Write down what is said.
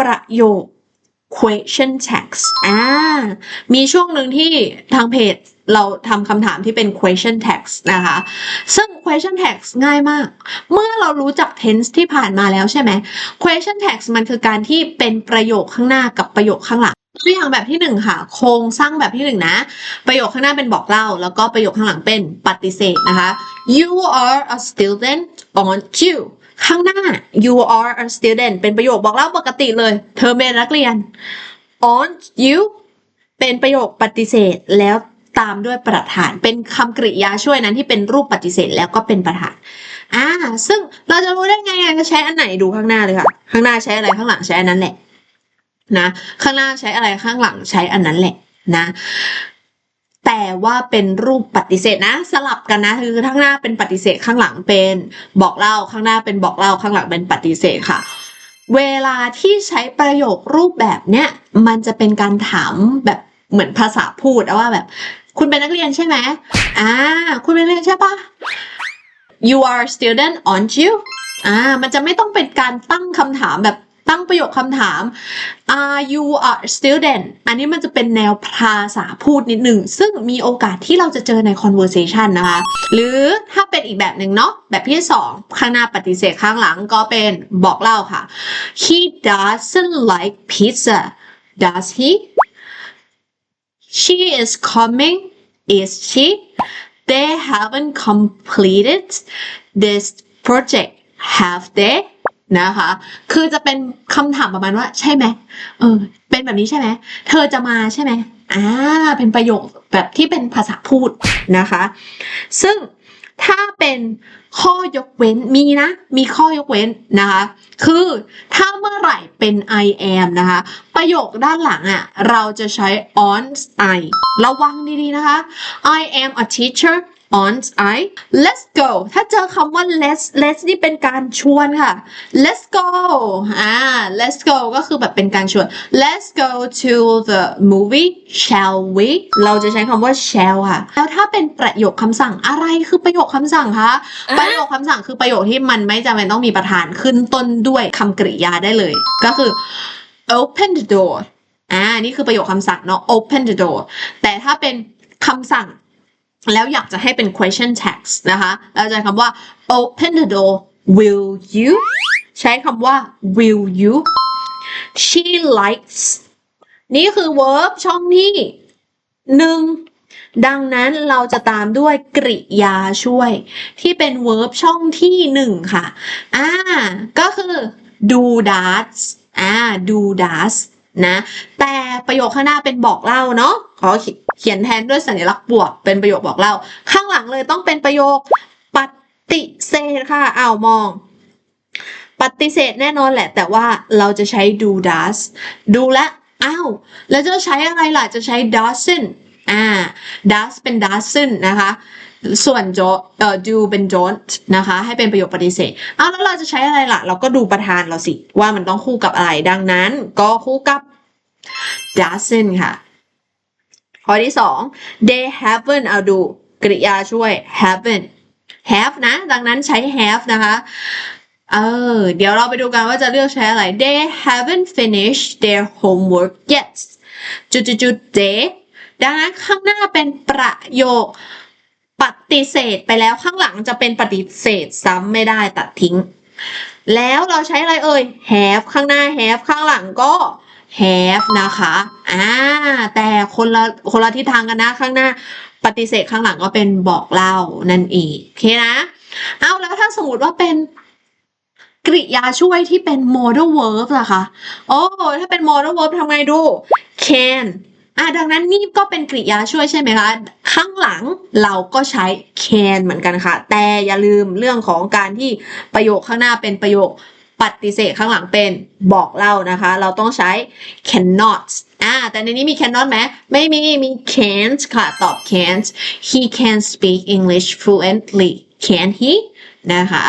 ประโยค question text อ่า มีช่วงหนึ่งที่ทางเพจเราทำคำถามที่เป็น question text นะคะ ซึ่ง question text ง่ายมาก เมื่อเรารู้จัก tense ที่ผ่านมาแล้วใช่ไหม question text มันคือการที่เป็นประโยคข้างหน้ากับประโยคข้างหลังตัวอย่างแบบที่หนึ่งค่ะ โครงสร้างแบบที่หนึ่งนะ ประโยคข้างหน้าเป็นบอกเล่า แล้วก็ประโยคข้างหลังเป็นปฏิเสธนะคะ you are a student aren't you ข้างหน้า you are a student เป็นประโยคบอกเล่าปกติเลย เธอเป็นนักเรียน aren't you เป็นประโยคปฏิเสธแล้วตามด้วยประธาน เป็นคำกริยาช่วยนั้นที่เป็นรูปปฏิเสธแล้วก็เป็นประธานอ่าซึ่งเราจะรู้ได้ไงจะใช้อันไหนดูข้างหน้าเลยค่ะ ข้างหน้าใช้อะไรข้างหลังใช้อันนั้นแหละนะ ข้างหน้าใช้อะไรข้างหลังใช้อันนั้นแหละนะ แต่ว่าเป็นรูปปฏิเสธนะ สลับกันนะคือข้างหน้าเป็นปฏิเสธข้างหลังเป็นบอกเล่าข้างหน้าเป็นบอกเล่าข้างหลังเป็นปฏิเสธค่ะ เวลาที่ใช้ประโยครูปแบบเนี้ยมันจะเป็นการถามแบบเหมือนภาษาพูดอะว่าแบบ คุณเป็นนักเรียนใช่ไหมอ่าคุณเป็นนักเรียนใช่ปะ you are a student aren't you อ่ามันจะไม่ต้องเป็นการตั้งคำถามแบบ ตั้งประโยคคำถาม are you a student อันนี้มันจะเป็นแนวภาษาพูดนิดหนึ่ง ซึ่งมีโอกาสที่เราจะเจอใน conversation นะคะ หรือถ้าเป็นอีกแบบหนึ่งเนาะ แบบที่สองข้างหน้าปฏิเสธข้างหลังก็เป็นบอกเล่าค่ะ he doesn't like pizza does he she is coming is she they haven't completed this project have they นะคะ คือจะเป็นคำถามประมาณว่า ใช่ไหมเออ เป็นแบบนี้ใช่ไหมเธอจะมาใช่ไหมอ่าเป็นประโยคแบบที่เป็นภาษาพูดนะคะ ซึ่งถ้าเป็นข้อยกเว้นมีนะ มีข้อยกเว้นนะคะ คือถ้าเมื่อไหร่เป็น I am นะคะ ประโยคด้านหลังอะเราจะใช้ on I ระวังดีๆนะคะ I am a teacher on I let's go ถ้าเจอคำว่า let's let's นี่เป็นการชวนค่ะ let's go อ่า let's go ก็คือแบบเป็นการชวน let's go to the movie shall we เราจะใช้คำว่า shall ค่ะ แล้วถ้าเป็นประโยคคำสั่งอะไรคือประโยคคำสั่งคะประโยคคำสั่งคือประโยคที่มันไม่จำเป็นต้องมีประธานขึ้นต้นด้วยคำกริยาได้เลย ก็คือ open the door อ่า นี่คือประโยคคำสั่งเนาะ open the door แต่ถ้าเป็นคำสั่ง แล้วอยากจะให้เป็น question text นะคะเราจะใช้คำว่า open the door will you ใช้คำว่า will you she likes นี่คือ verb ช่องที่หนึ่งดังนั้นเราจะตามด้วยกริยาช่วย ที่เป็น verb ช่องที่หนึ่งค่ะ อ่า ก็คือ do does อ่า do does นะ แต่ประโยคข้างหน้าเป็นบอกเล่าเนาะขอ เขียนแทนด้วยสัญลักษณ์บวก เป็นประโยคบอกเล่า ข้างหลังเลยต้องเป็นประโยคปฏิเสธค่ะอ้าวมอง ปฏิเสธแน่นอนแหละ แต่ว่าเราจะใช้ do does ดูแลวอ้าวแล้วจะใช้อะไรล่ะจะใช้ doesn't อ่า does เป็น doesn't นะคะส่วน do เอ่อ do เป็น don't นะคะ ให้เป็นประโยคปฏิเสธอ้าวแล้วเราจะใช้อะไรล่ะ เราก็ดูประธานเราสิ ว่ามันต้องคู่กับอะไร ดังนั้นก็คู่กับ doesn't ค่ะ ข้อที่สอง they haven't เอาดูกริยาช่วย haven't have นะ ดังนั้นใช้ have นะคะ เออ เดี๋ยวเราไปดูกันว่าจะเลือกใช้อะไร they haven't finished their homework yet จุดจุดจุด they ดังนั้นข้างหน้าเป็นประโยคปฏิเสธไปแล้วข้างหลังจะเป็นปฏิเสธซ้ำไม่ได้ตัดทิ้ง แล้วเราใช้อะไรเอ่ย have ข้างหน้า have ข้างหลังก็ have นะคะอ่าแต่คนละคนละทิศทางกันนะข้างหน้าปฏิเสธข้างหลังก็เป็นบอกเล่านั่นเองโอเคนะเอาแล้วถ้าสมมติว่าเป็นกริยาช่วยที่เป็น modal verb ล่ะคะโอ้ถ้าเป็น modal verb ทำไงดู can อะดังนั้นนี่ก็เป็นกริยาช่วยใช่ไหมคะข้างหลังเราก็ใช้ can เหมือนกันค่ะ แต่อย่าลืมเรื่องของการที่ประโยคข้างหน้าเป็นประโยค ปฏิเสธข้างหลังเป็นบอกเล่านะคะ เราต้องใช้ cannot อ่าแต่ในนี้มี cannot ไหมไม่มี มี can't ค่ะ ตอบ can't he can speak English fluently can he นะคะ